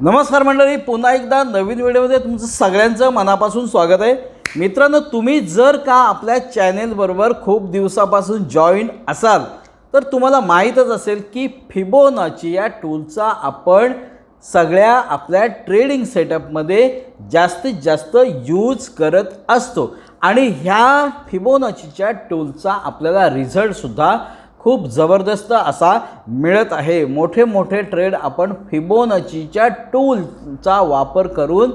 नमस्कार मंडळी पुन्हा एकदा नवीन व्हिडिओमध्ये तुमचं सगळ्यांचं मनापासून स्वागत आहे. मित्रांनो तुम्ही जर का आपल्या चॅनेलबरोबर खूप दिवसापासून जॉईन असाल तर तुम्हाला माहीतच असेल की फिबोनाची या टूलचा आपण सगळ्या आपल्या ट्रेडिंग सेटअपमध्ये जास्तीत जास्त यूज करत असतो. आणि ह्या फिबोनाचीच्या टूलचा आपल्याला रिझल्टसुद्धा खूप जबरदस्त असा मिळत आहे. मोठे मोठे ट्रेड आपण फिबोनचीच्या टूलचा वापर करून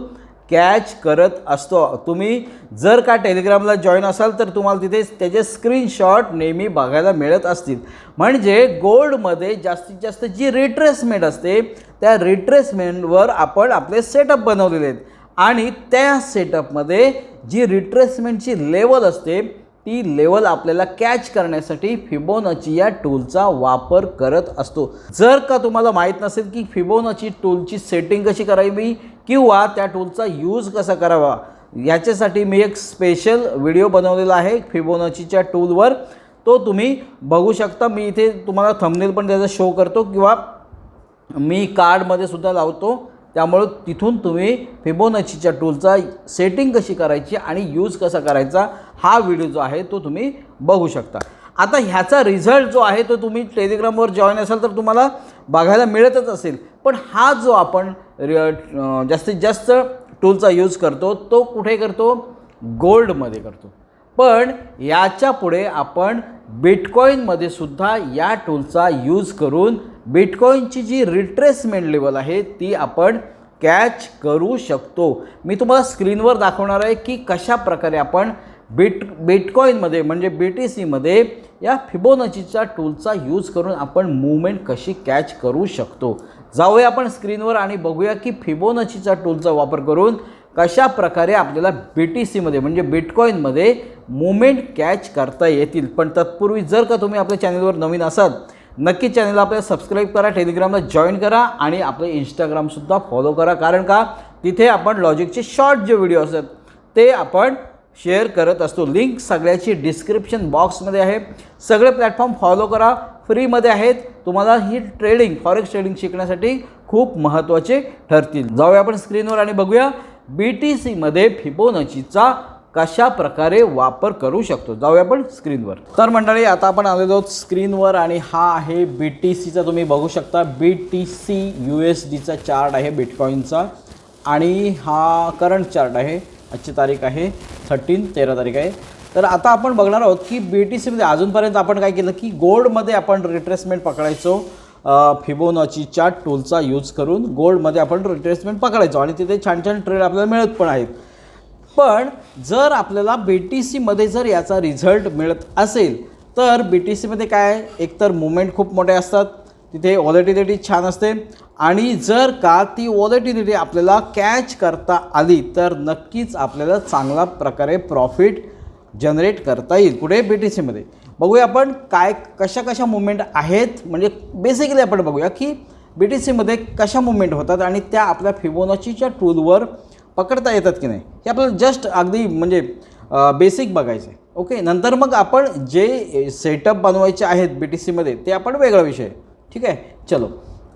कॅच करत असतो. तुम्ही जर का टेलिग्रामला जॉईन असाल तर तुम्हाला तिथे त्याचे स्क्रीनशॉट नेहमी बघायला मिळत असतील. म्हणजे गोल्डमध्ये जास्तीत जास्त जी रिट्रेसमेंट असते त्या रिट्रेसमेंटवर आपण आपले सेटअप बनवलेले आहेत. आणि त्या सेटअपमध्ये जी रिट्रेसमेंटची लेवल असते ती लेवल आपल्याला कॅच करण्यासाठी फिबोनाची या टूलचा वापर करत असतो. जर का तुम्हाला माहीत नसेल की फिबोनाची टूलची सेटिंग कशी करावी किंवा त्या टूलचा यूज कसा करावा याच्यासाठी मी एक स्पेशल व्हिडिओ बनवलेला आहे फिबोनाचीच्या टूलवर तो तुम्ही बघू शकता. मी इथे तुम्हाला थंबनेल पण त्याचा शो करतो किंवा मी कार्डमध्ये सुद्धा लावतो. त्यामुळं तिथून तुम्ही फिबोनचीच्या टूलचा सेटिंग कशी करायची आणि यूज कसा करायचा हा व्हिडिओ जो आहे तो तुम्ही बघू शकता. आता ह्याचा रिझल्ट जो आहे तो तुम्ही टेलिग्रामवर जॉईन असाल तर तुम्हाला बघायला मिळतच असेल. पण हा जो आपण रि- जास्तीत जास्त टूलचा यूज करतो तो कुठे करतो? गोल्डमध्ये करतो. पण याच्यापुढे आपण बिटकॉईनमध्ये सुद्धा या टूलचा यूज करून बिटकॉईनची जी रिट्रेसमेंट लेवल आहे ती आपण कॅच करू शकतो. मी तुम्हाला स्क्रीनवर दाखवणार आहे की कशा प्रकारे आपण बिट बिटकॉईनमध्ये म्हणजे बी टी सीमध्ये या फिबोनचीच्या टूलचा यूज करून आपण मूवमेंट कशी कॅच करू शकतो. जाऊया आपण स्क्रीनवर आणि बघूया की फिबोनचीचा टूलचा वापर करून कशा प्रकारे आपल्याला बी टी सीमध्ये म्हणजे बिटकॉईनमध्ये मुवमेंट कॅच करता येतील. पण तत्पूर्वी जर का तुम्ही आपल्या चॅनलवर नवीन असाल नक्की चॅनलला आपल्याला सबस्क्राईब करा टेलिग्रामला जॉईन करा आणि आपलं इंस्टाग्रामसुद्धा फॉलो करा. कारण का? तिथे आपण लॉजिकचे शॉर्ट जे व्हिडिओ असतात ते आपण शेअर करत असतो. लिंक सगळ्याची डिस्क्रिप्शन बॉक्समध्ये आहे. सगळे प्लॅटफॉर्म फॉलो करा. फ्रीमध्ये आहेत. तुम्हाला ही ट्रेडिंग फॉरेक्स ट्रेडिंग शिकण्यासाठी खूप महत्त्वाचे ठरतील. जाऊया आपण स्क्रीनवर आणि बघूया. बी टी सीमध्ये फिबोनचीचा कशा प्रकारे वापर करू शकतो? जाऊया आपण स्क्रीनवर. तर मंडळी आता आपण आलेलो आहोत स्क्रीनवर आणि हा आहे बी टी सीचा तुम्ही बघू शकता B T C U S डीचा चार्ट आहे बिटकॉईनचा आणि हा करंट चार्ट आहे. आजची तारीख आहे थर्टीन तेरा तारीख आहे. तर आता आपण बघणार आहोत की बी टी सीमध्ये अजूनपर्यंत आपण काय केलं की गोल्डमध्ये आपण रिट्रेसमेंट पकडायचो. फिबोनॉचीच्या टूलचा यूज करून गोल्डमध्ये आपण रिट्रेसमेंट पकडायचो आणि तिथे छान छान ट्रेड आपल्याला मिळत पण आहेत. पण जर आपल्याला बी टी सीमध्ये जर याचा रिझल्ट मिळत असेल तर बी टी सीमध्ये काय? एकतर मुवमेंट खूप मोठे असतात तिथे वॉलेटिलिटी छान असते आणि जर का ती वॉलेटिलिटी आपल्याला कॅच करता आली तर नक्कीच आपल्याला चांगला प्रकारे प्रॉफिट जनरेट करता येईल कुठे? बी टी सीमध्ये बघूया आपण काय कशा कशा मुवमेंट आहेत. म्हणजे बेसिकली आपण बघूया की बी टी सीमध्ये कशा मुवमेंट होतात आणि त्या आपल्या फिबोनॉचीच्या टूलवर पकडता येतात की नाही. हे आपल्याला जस्ट अगदी म्हणजे बेसिक बघायचं आहे ओके नंतर मग आपण जे सेटअप बनवायचे आहेत बी टी सीमध्ये ते आपण वेगळा विषय. ठीक आहे? चलो.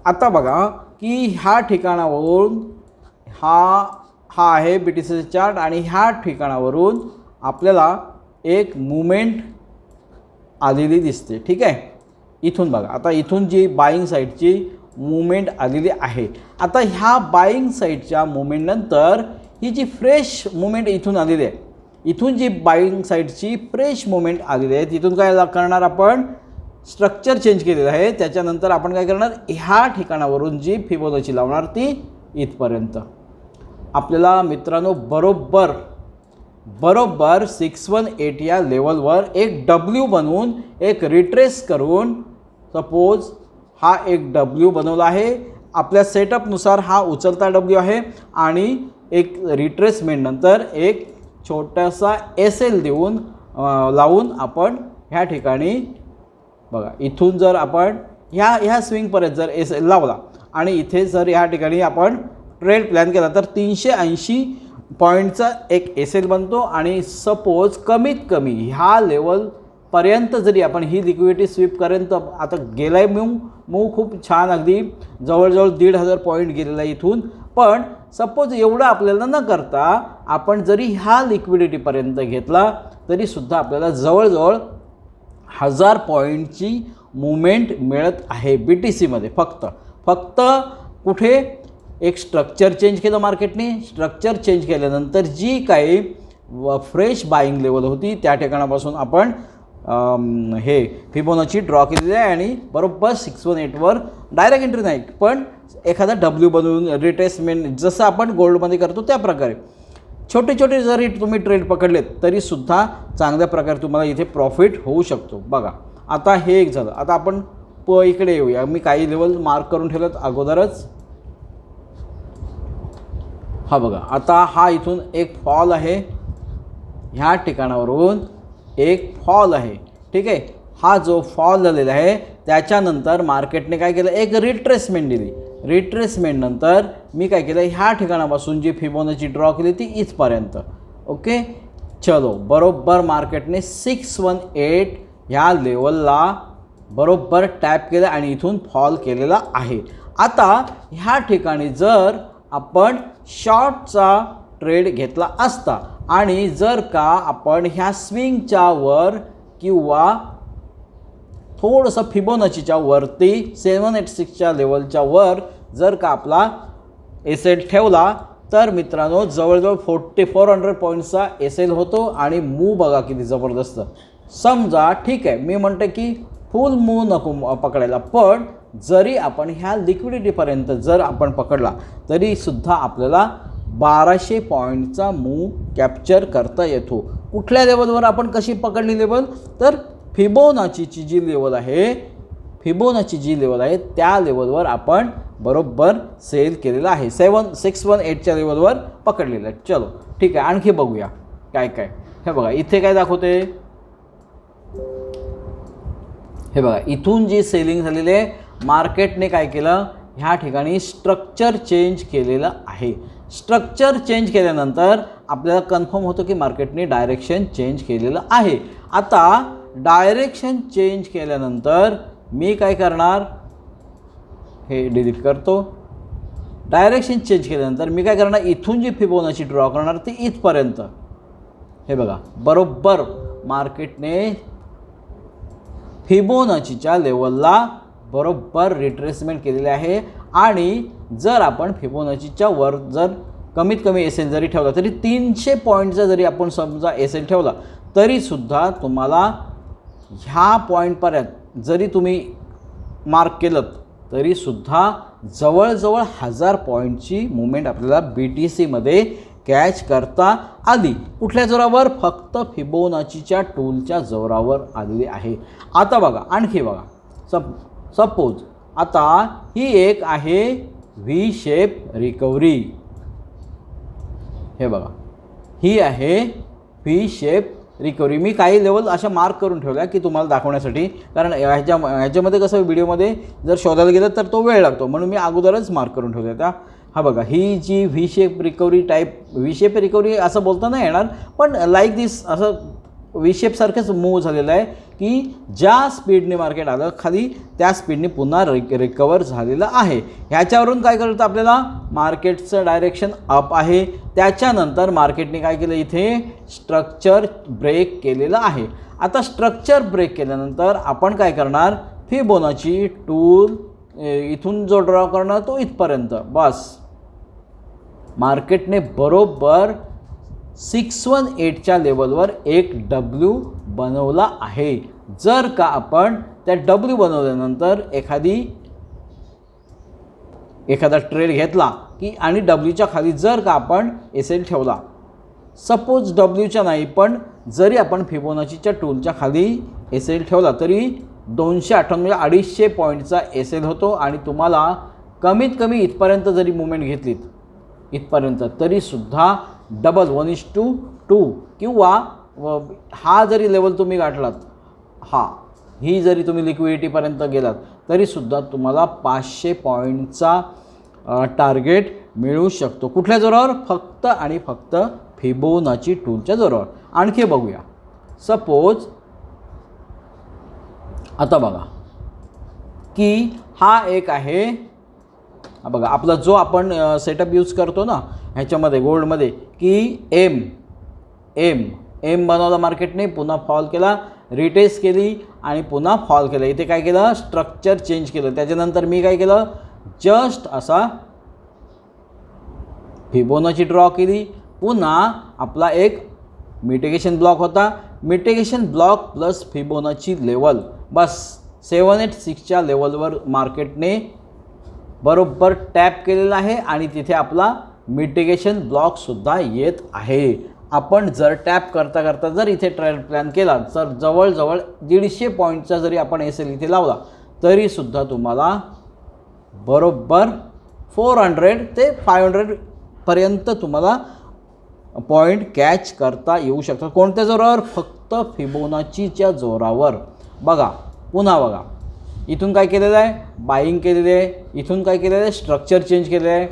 आता बघा की ह्या ठिकाणावरून हा हा आहे बी टी सीचा चार्ट आणि ह्या ठिकाणावरून आपल्याला एक मुवमेंट आलेली दिसते. ठीक आहे? इथून बघा. आता इथून जी बाईंग साईडची मुवमेंट आलेली आहे. आता ह्या बाईंग साईडच्या मुवमेंटनंतर ही जी फ्रेश मुवमेंट इथून आलेली आहे इथून जी बाईंग साईडची फ्रेश मुवमेंट आलेली आहे तिथून काय करणार आपण? स्ट्रक्चर चेंज केलेलं आहे. त्याच्यानंतर आपण काय करणार? ह्या ठिकाणावरून जी फिबोनाची लावणार ती इथपर्यंत. आपल्याला मित्रांनो बरोबर बरोबर सिक्स वन एट या लेवलवर एक डब्ल्यू बनवून एक रिट्रेस करून सपोज हा एक डब्ल्यू बनवला आहे. आपल्या सेटअपनुसार हा उचलता डब्ल्यू आहे आणि एक रिट्रेसमेंटनंतर एक छोटासा एस एल देऊन लावून आपण ह्या ठिकाणी बघा इथून जर आपण ह्या ह्या स्विंगपर्यंत जर एस एल लावला आणि इथे जर ह्या ठिकाणी आपण ट्रेड प्लॅन केला तर तीनशे ऐंशी पॉईंटचा एक एसेल बनतो आणि सपोज कमीत कमी ह्या लेवलपर्यंत जरी आपण ही लिक्विडिटी स्वीपपर्यंत आता गेला आहे मूव मूव खूप छान अगदी. जवळजवळ दीड हजार पॉईंट गेलेला आहे इथून. पण सपोज एवढं आपल्याला न करता आपण जरी ह्या लिक्विडिटीपर्यंत घेतला तरीसुद्धा आपल्याला जवळजवळ हजार पॉईंटची मुवमेंट मिळत आहे बी टी सीमध्ये फक्त फक्त कुठे? एक स्ट्रक्चर चेंज केलं मार्केटने स्ट्रक्चर चेंज केल्यानंतर जी काही फ्रेश बाईंग लेवल होती त्या ठिकाणापासून आपण हे फिबोनाची ड्रॉ केलेली आहे आणि बरोबर सिक्स वन एटवर डायरेक्ट एंट्री नाही. पण एखादा डब्ल्यू बनवून रिट्रेसमेंट जसं आपण गोल्डमध्ये करतो त्या प्रकारे. छोटे छोटे जरी तुम्ही ट्रेड पकडलेत तरीसुद्धा चांगल्या प्रकारे तुम्हाला इथे प्रॉफिट होऊ शकतो. बघा आता हे एक झालं. आता आपण प इकडे येऊया. मी काही लेवल मार्क करून ठेवलेत अगोदरच. हा बघा आता हा इथून एक फॉल आहे. ह्या ठिकाणावरून एक फॉल आहे. ठीक आहे? हा जो फॉल झालेला आहे त्याच्यानंतर मार्केटने काय केलं? एक रिट्रेसमेंट दिली. रिट्रेसमेंटनंतर मी काय केलं? ह्या ठिकाणापासून जी फिबोनाची ड्रॉ केली ती इथपर्यंत. ओके? चलो बरोबर मार्केटने सिक्स वन एट ह्या लेवलला बरोबर टॅप केलं आणि इथून फॉल केलेला आहे. आता ह्या ठिकाणी जर आपण शॉर्टचा ट्रेड घेतला असता. आणि जर का आपण ह्या स्विंगच्या वर किंवा थोडंसं फिबोनचीच्या वरती सेवन एट सिक्सच्या लेवलच्या वर जर का आपला एसेल ठेवला तर मित्रांनो जवळजवळ फोर्टी फोर हंड्रेड पॉईंटचा एसेल होतो आणि मू बघा किती जबरदस्त. समजा ठीक आहे मी म्हणते की फुल मूव नको पकडायला. पण जरी आपण ह्या लिक्विडिटीपर्यंत जर आपण पकडला तरीसुद्धा आपल्याला बाराशे पॉईंटचा मूव कॅप्चर करता येतो. कुठल्या लेवलवर आपण कशी पकडली लेवल तर फिबोनाचीची जी लेवल आहे फिबोनाची जी लेवल आहे त्या लेवलवर आपण बरोबर सेल केलेला आहे. सेवन सिक्स वन एटच्या लेवलवर पकडलेलं आहे. चलो ठीक आहे आणखी बघूया. काय काय? हे बघा इथे काय दाखवते हे बघा इथून जी सेलिंग झालेली आहे मार्केटने काय केलं? ह्या ठिकाणी स्ट्रक्चर चेंज केलेलं आहे. स्ट्रक्चर चेंज केल्यानंतर आपल्याला कन्फर्म होतं की मार्केटने डायरेक्शन चेंज केलेलं आहे. आता डायरेक्शन चेंज केल्यानंतर मी काय करणार? हे डिलीट करतो. डायरेक्शन चेंज केल्यानंतर मी काय करणार? इथून जी फिबोनाची ड्रॉ करणार ती इथपर्यंत. हे बघा बरोबर मार्केटने फिबोनाचीच्या लेवलला बरोबर रिट्रेसमेंट केलेले आहे. आणि जर आपण फिबोनाचीच्या वर जर कमीत कमी एस एल जरी ठेवला तरी तीनशे पॉईंटचा जरी आपण समजा एस एल ठेवला तरीसुद्धा तुम्हाला ह्या पॉईंटपर्यंत जरी तुम्ही मार्क केलं तरीसुद्धा जवळजवळ हजार पॉईंटची मुवमेंट आपल्याला बी टी सीमध्ये कॅच करता आली. कुठल्या जोरावर? फक्त फिबोनाचीच्या टूलच्या जोरावर आलेली आहे. आता बघा आणखी बघा. सप सपोज आता ही एक आहे व्ही शेप रिकव्हरी हे बघा. ही आहे व्ही शेप रिकव्हरी मी काही लेवल अशा मार्क करून ठेवल्या की तुम्हाला दाखवण्यासाठी. कारण ह्याच्या ह्याच्यामध्ये कसं व्हिडिओमध्ये जर शोधायला गेलं तर तो वेळ लागतो. म्हणून मी अगोदरच मार्क करून ठेवल्या त्या. हा बघा ही जी V shape recovery type V shape recovery असं बोलता नाही येणार पण लाईक दिस असं व्ही शेपसारखंच मूव झालेलं आहे की ज्या स्पीडने मार्केट आलं खाली त्या स्पीडने पुन्हा रिक रिकवर झालेलं आहे. ह्याच्यावरून काय करतं आपल्याला? मार्केटचं डायरेक्शन अप आहे. त्याच्यानंतर मार्केटने काय केलं इथे? स्ट्रक्चर ब्रेक केलेलं आहे. आता स्ट्रक्चर ब्रेक केल्यानंतर आपण काय करणार? फिबोनाची टूल इथून जो ड्रॉ करणार तो इथपर्यंत. बस. मार्केटने बरोबर सिक्स वन एटच्या लेवलवर एक डब्ल्यू बनवला आहे. जर का आपण त्या डब्ल्यू बनवल्यानंतर एखादी एखादा ट्रेड घेतला की आणि डब्ल्यूच्या खाली जर का आपण एस एल ठेवला. सपोज डब्ल्यूच्या नाही पण जरी आपण फिबोनाचीच्या टूलच्या खाली एस एल ठेवला तरी दोनशे अठ्ठावन्न म्हणजे अडीचशे पॉईंटचा एस एल होतो आणि तुम्हाला कमीत कमी इथपर्यंत जरी मुवमेंट घेतलीत इथपर्यंत. तरीसुद्धा double one is two two किंवा व हा जरी लेवल तुम्ही गाठलात हा ही जरी तुम्ही लिक्विडिटीपर्यंत गेलात तरीसुद्धा तुम्हाला पाचशे पॉईंटचा टार्गेट मिळू शकतो. कुठल्या जोरावर? फक्त आणि फक्त फिबोनाची टूलच्या जोरावर. आणखी बघूया. सपोज आता बघा की हा एक आहे बघा आपला जो आपण सेटअप यूज करतो ना ह्याच्यामध्ये गोल्डमध्ये की एम एम एम बनवला मार्केटने पुन्हा फॉल केला रिटेस्ट केली आणि पुन्हा फॉल केलं. इथे काय केलं? स्ट्रक्चर चेंज केलं. त्याच्यानंतर मी काय केलं? जस्ट असा फिबोनाची ड्रॉ केली. पुन्हा आपला एक मिटिगेशन ब्लॉक होता. Mitigation block plus Fibonacci level बस सेवन एट सिक्सच्या लेवलवर मार्केटने बरोबर टॅप केलेला आहे आणि तिथे आपला मिटिगेशन ब्लॉकसुद्धा येत आहे. आपण जर टॅप करता करता जर इथे ट्रेड प्लॅन केला तर जवळजवळ दीडशे पॉईंटचा जरी आपण एस एल इथे लावला तरीसुद्धा तुम्हाला बरोबर फोर हंड्रेड ते फाय हंड्रेडपर्यंत तुम्हाला पॉईंट कॅच करता येऊ शकतात. कोणत्या जोरावर? फक्त फिबोनाचीच्या जोरावर. बघा पुन्हा बघा. इथून काय केलेलं आहे? बाईंग केलेलं आहे. इथून काय केलेलं आहे? स्ट्रक्चर चेंज केलेलं आहे.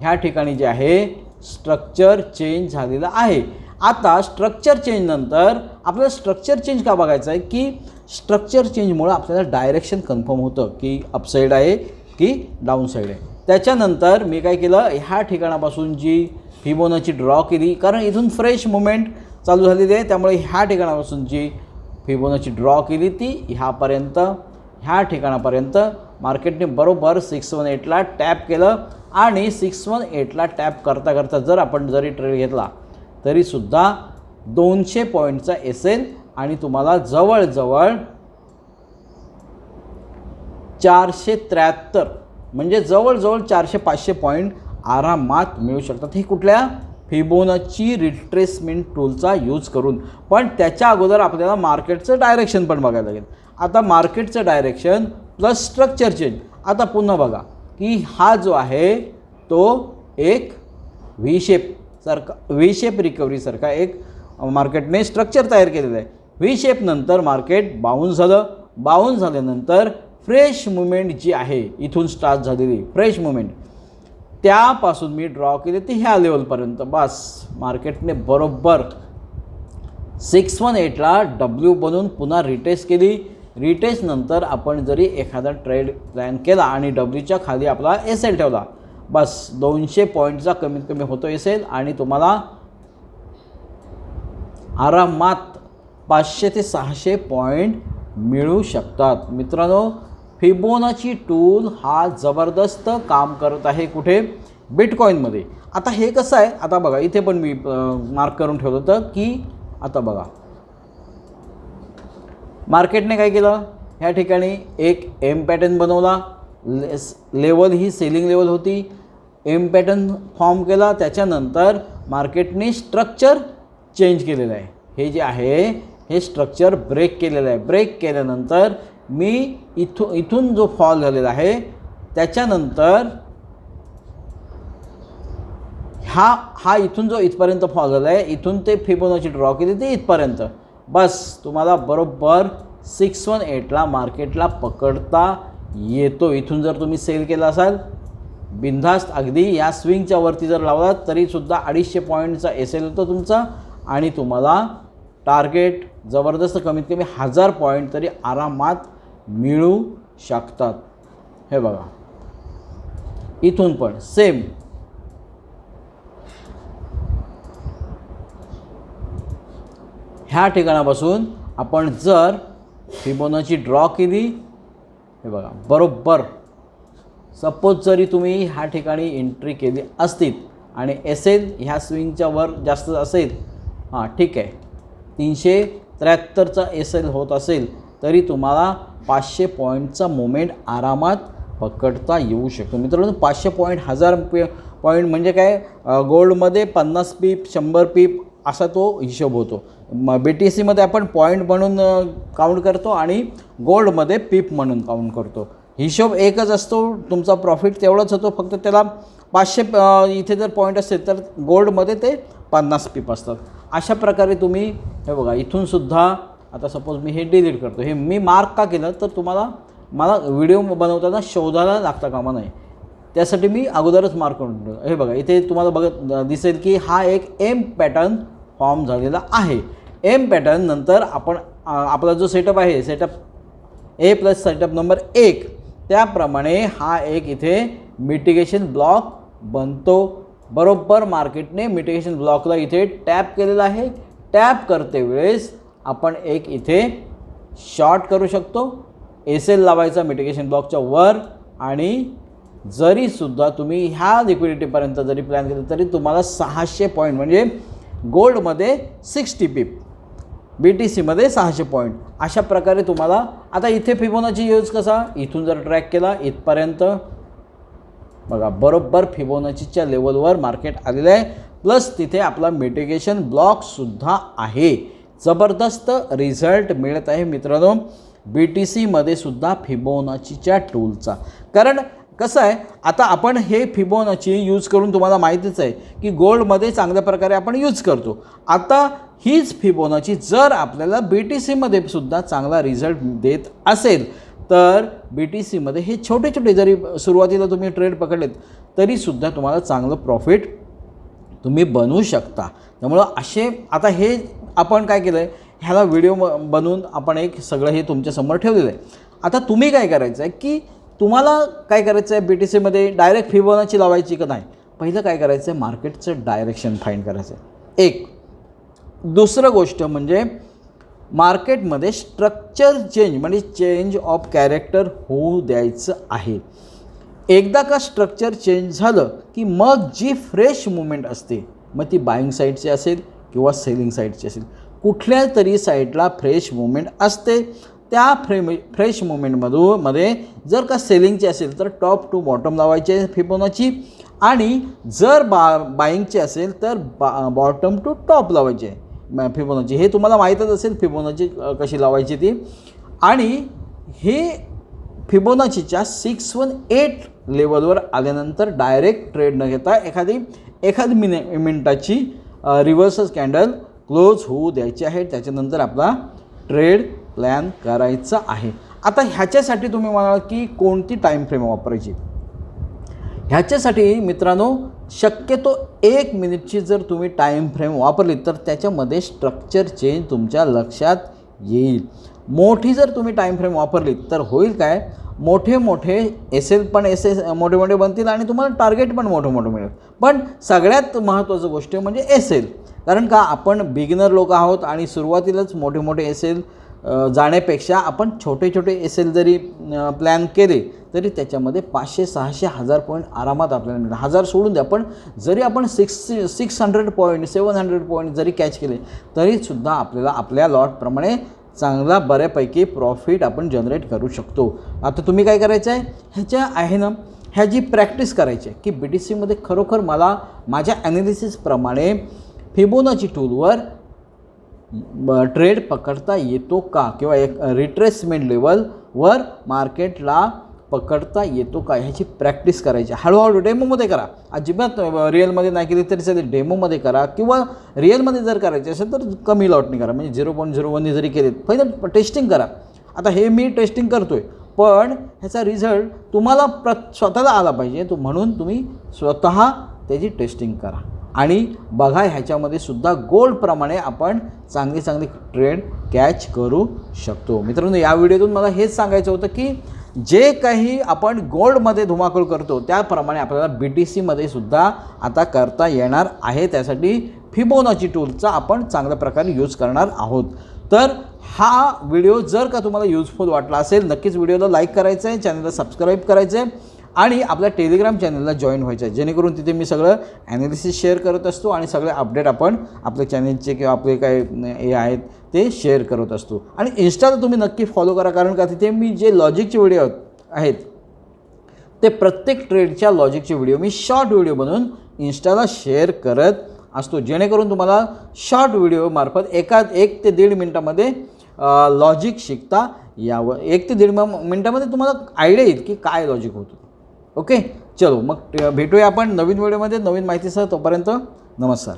ह्या ठिकाणी जे आहे स्ट्रक्चर चेंज झालेलं आहे. आता स्ट्रक्चर चेंजनंतर आपल्याला स्ट्रक्चर चेंज का बघायचं आहे? की स्ट्रक्चर चेंजमुळं आपल्याला डायरेक्शन कन्फर्म होतं की अपसाईड आहे की डाऊन साईड आहे. त्याच्यानंतर मी काय केलं? ह्या ठिकाणापासून जी फिबोनाची ड्रॉ केली कारण इथून फ्रेश मुवमेंट चालू झालेली आहे. त्यामुळे ह्या ठिकाणापासून जी फिबोनाची ड्रॉ केली ती ह्यापर्यंत ह्या ठिकाणापर्यंत मार्केटने बरोबर सिक्स वन एटला टॅप केलं आणि सिक्स वन एटला टॅप करता करता जर आपण जरी ट्रेड घेतला तरीसुद्धा दोनशे पॉईंटचा एस एल आणि तुम्हाला जवळजवळ चारशे त्र्याहत्तर म्हणजे जवळजवळ चारशे पाचशे पॉईंट आरामात मिळू शकतात. हे कुठल्या? फिबोनाची रिट्रेसमेंट टूलचा यूज करून. पण त्याच्या अगोदर आपल्याला मार्केटचं डायरेक्शन पण बघायला लागेल. आता मार्केटचं डायरेक्शन प्लस स्ट्रक्चर चेंज आता पुन्हा बघा की हा जो आहे तो एक व्ही शेप सारखा व्ही शेप रिकव्हरीसारखा एक मार्केटने स्ट्रक्चर तयार केलेलं आहे. व्ही शेपनंतर मार्केट बाउन्स झालं. बाउन्स झाल्यानंतर फ्रेश मुवमेंट जी आहे इथून स्टार्ट झालेली फ्रेश मुवमेंट त्यापासून मी ड्रॉ केले ते ह्या लेवलपर्यंत बस मार्केटने बरोबर सिक्स वन एटला डब्ल्यू बनवून पुन्हा रिटेस्ट केली. रिटेस्टनंतर आपण जरी एखादा ट्रेड प्लॅन केला आणि डब्ल्यूच्या खाली आपला एस एल ठेवला बस दोनशे पॉईंटचा कमीत कमी होतो एस एल आणि तुम्हाला आरामात पाचशे ते सहाशे पॉईंट मिळू शकतात. मित्रांनो फिबोनाची टूल हा जबरदस्त काम करत आहे कुठे? बिटकॉईनमध्ये आता हे कसं आहे? आता बघा इथे पण मी मार्क करून ठेवलं होतं की आता बघा. मार्केटने काय केलं? ह्या ठिकाणी एक एम पॅटर्न बनवला. लेस लेवल ही सेलिंग लेवल होती. एम पॅटर्न फॉर्म केला. त्याच्यानंतर मार्केटने स्ट्रक्चर चेंज केलेलं आहे. हे जे आहे हे स्ट्रक्चर ब्रेक केलेलं आहे. ब्रेक केल्यानंतर मी इथून इथून जो फॉल झालेला आहे त्याच्यानंतर हा हा इथून जो इथपर्यंत फॉल झाला आहे इथून ते फिबोनाची ड्रॉ केली ते इथपर्यंत. बस तुम्हाला बरोबर सिक्स वन एटला मार्केटला पकडता येतो. इथून जर तुम्ही सेल केला असाल बिनधास्त अगदी या स्विंगच्या वरती जर लावलात तरीसुद्धा अडीचशे पॉईंटचा एस एल होतो तुमचा आणि तुम्हाला टार्गेट जबरदस्त कमीत कमी हजार पॉईंट तरी आरामात मिळू शकतात. हे बघा. इथून पण सेम ह्या ठिकाणापासून आपण जर फिबोनाची ड्रॉ केली हे बघा बरोबर. सपोज जरी तुम्ही ह्या ठिकाणी एंट्री केली असतील आणि एस एल ह्या स्विंगच्या वर जास्त असेल हां ठीक आहे. तीनशे त्र्याहत्तरचा एस एल होत असेल तरी तुम्हाला पाचशे पॉईंटचा मोमेंट आरामात पकडता येऊ शकतो. मित्रांनो पाचशे पॉईंट हजार पे पॉईंट म्हणजे काय? गोल्डमध्ये पन्नास पीप शंभर पीप असा तो हिशोब होतो. म बी टी सीमध्ये आपण पॉईंट म्हणून काउंट करतो आणि गोल्डमध्ये पीप म्हणून काउंट करतो. हिशोब एकच असतो तुमचा प्रॉफिट तेवढाच होतो फक्त त्याला पाचशे इथे जर पॉईंट असेल तर गोल्डमध्ये ते पन्नास पीप असतात. अशा प्रकारे तुम्ही हे बघा इथूनसुद्धा आता सपोज मी हे डिलीट करतो. हे मी मार्क का केलं? तर तुम्हाला मला व्हिडिओ बनवताना शोधायला लागता कामा नाही त्यासाठी मी अगोदरच मार्क करून हे बघा इथे तुम्हाला बघत दिसेल की हा एक एम पॅटर्न फॉर्म झालेला आहे. एम पॅटर्न नंतर आपण आपला जो सेटअप आहे setup A plus setup number एक त्याप्रमाणे हा एक इथे मिटिगेशन ब्लॉक बनतो. बरोबर मार्केटने मिटिगेशन ब्लॉकला इथे टॅप केलेला आहे. टॅप करते वेळेस आपण एक इथे शॉर्ट करू शकतो. एस एल लावायचा मिटिगेशन ब्लॉकच्या वर आणि जरीसुद्धा तुम्ही ह्या लिक्विडिटीपर्यंत जरी प्लॅन केलं तरी तुम्हाला सहाशे पॉईंट म्हणजे गोल्डमध्ये सिक्स्टी पीप बी टी सीमध्ये सहाशे पॉईंट अशा प्रकारे तुम्हाला आता इथे फिबोनाची यूज कसा? इथून जर ट्रॅक केला इथपर्यंत. बघा बरोबर फिबोनाचीच्या लेवलवर मार्केट आलेलं आहे. प्लस तिथे आपला मिटिगेशन ब्लॉकसुद्धा आहे. जबरदस्त रिझल्ट मिळत आहे मित्रांनो. बी टी सीमध्ये सुद्धा फिबोनाचीच्या टूलचा कारण कसं आहे आता आपण हे फिबोनाची यूज करून तुम्हाला माहितीच आहे की गोल्डमध्ये चांगल्या प्रकारे आपण यूज करतो. आता हीच फिबोनाची जर आपल्याला बी टी सीमध्ये सुद्धा चांगला रिझल्ट देत असेल तर बी टी सीमध्ये हे छोटे छोटे जरी सुरुवातीला तुम्ही ट्रेड पकडलेत तरीसुद्धा तुम्हाला चांगलं प्रॉफिट तुम्ही बनवू शकता. त्यामुळं असे आता हे आपण काय केलं आहे ह्याला व्हिडिओ बनवून आपण एक सगळं हे तुमच्यासमोर ठेवलेलं आहे. आता तुम्ही काय करायचं आहे की तुम्हाला काय करायचं आहे? बी टी सीमध्ये डायरेक्ट फिबोनाची लावायची का नाही? पहिलं काय करायचं आहे? मार्केटचं डायरेक्शन फाईंड करायचं आहे. एक दुसरं गोष्ट म्हणजे मार्केटमध्ये स्ट्रक्चर चेंज म्हणजे चेंज ऑफ कॅरेक्टर होऊ द्यायचं आहे. एकदा का स्ट्रक्चर चेंज झालं की मग जी फ्रेश मुवमेंट असते मग ती बाईंग साईडची असेल किंवा सेलिंग साईडची असेल कुठल्या तरी साईडला फ्रेश मुवमेंट असते. त्या फ्रेम फ्रेश मुवमेंटमधून मध्ये जर का सेलिंगची असेल तर टॉप टू बॉटम लावायची फिबोनाची आणि जर बा बाईंगची असेल तर बा बॉटम टू टॉप लावायची आहे. फिबोनाची हे तुम्हाला माहीतच असेल फिबोनाची कशी लावायची ती. आणि हे फिबोनाचीच्या सिक्स वन एट लेवलवर आल्यानंतर डायरेक्ट ट्रेड न घेता एखादी एखादी मिनि मिनिटाची रिव्हर्सल कॅन्डल क्लोज होऊ द्यायची आहे. त्याच्यानंतर आपला ट्रेड प्लॅन करायचा आहे. आता ह्याच्यासाठी तुम्ही म्हणाल की कोणती टाईम फ्रेम वापरायची? ह्याच्यासाठी मित्रांनो शक्यतो एक मिनिटची जर तुम्ही टाईम फ्रेम वापरली तर त्याच्यामध्ये स्ट्रक्चर चेंज तुमच्या लक्षात येईल. मोठी जर तुम्ही टाईम फ्रेम वापरली तर होईल काय? मोठे मोठे एस एल पण एस एस मोठे मोठे बनतील आणि तुम्हाला टार्गेट पण मोठं मोठं मिळेल. पण सगळ्यात महत्त्वाचं गोष्ट म्हणजे एस एल कारण का आपण बिगिनर लोक आहोत आणि सुरुवातीलाच मोठे मोठे एस एल जाण्यापेक्षा आपण छोटे छोटे एस एल जरी प्लॅन केले तरी त्याच्यामध्ये पाचशे सहाशे हजार पॉईंट आरामात आपल्याला मिळतात हजार सोडून द्या पण जरी आपण six six hundred point seven hundred point जरी कॅच केले तरीसुद्धा आपल्याला आपल्या लॉटप्रमाणे चांगला बऱ्यापैकी प्रॉफिट आपण जनरेट करू शकतो. आता तुम्ही काय करायचं आहे? ह्याच्या आहे ना ह्याची प्रॅक्टिस करायची आहे की बी टी सीमध्ये खरोखर मला माझ्या ॲनालिसिसप्रमाणे फिबोनाची टूलवर ट्रेड पकडता येतो का? किंवा एक रिट्रेसमेंट लेवलवर मार्केटला पकडता येतो का? ह्याची प्रॅक्टिस करायची. हळूहळू डेमोमध्ये करा. अजिबात रिअलमध्ये नाही केली तरी सध्या डेमोमध्ये करा. किंवा रिअलमध्ये जर करायचे असेल तर कमी लॉटनी करा. म्हणजे झिरो पॉईंट झिरो वननी जरी केले पहिलं टेस्टिंग करा. आता हे मी टेस्टिंग करतो आहे पण ह्याचा रिझल्ट तुम्हाला प्र स्वतःला आला पाहिजे. तो म्हणून तुम्ही स्वतः त्याची टेस्टिंग करा. आणि बघा ह्याच्यामध्ये सुद्धा गोल्डप्रमाणे आपण चांगली चांगली ट्रेड कॅच करू शकतो. मित्रांनो या व्हिडिओतून मला हेच सांगायचं होतं की जे काही आपण गोल्डमध्ये धुमाकूळ करतो त्याप्रमाणे आपल्याला बी टी सीमध्ये सुद्धा आता करता येणार आहे. त्यासाठी फिबोनाची टूलचा आपण चांगल्या प्रकारे यूज करणार आहोत. तर हा व्हिडिओ जर का तुम्हाला युजफुल वाटला असेल नक्कीच व्हिडिओला लाईक करायचं आहे चॅनलला सबस्क्राईब करायचं आहे आणि आपल्या टेलिग्राम चॅनलला जॉईन व्हायचं आहे. जेणेकरून तिथे मी सगळं ॲनालिसिस शेअर करत असतो आणि सगळे अपडेट आपण आपल्या चॅनलचे किंवा आपले काय हे आहेत ते शेअर करत असतो. आणि इन्स्टाला तुम्ही नक्की फॉलो करा कारण का तिथे मी जे लॉजिकचे व्हिडिओ आहेत ते प्रत्येक ट्रेडच्या लॉजिकचे व्हिडिओ मी शॉर्ट व्हिडिओ बनवून इन्स्टाला शेअर करत असतो. जेणेकरून तुम्हाला शॉर्ट व्हिडिओमार्फत एका एक ते दीड मिनटामध्ये लॉजिक शिकता यावं. एक ते दीड मिनटामध्ये तुम्हाला आयडिया येईल की काय लॉजिक होतं. ओके चलो मग भेटूया आपण नवीन व्हिडिओमध्ये नवीन माहितीसह तोपर्यंत नमस्कार.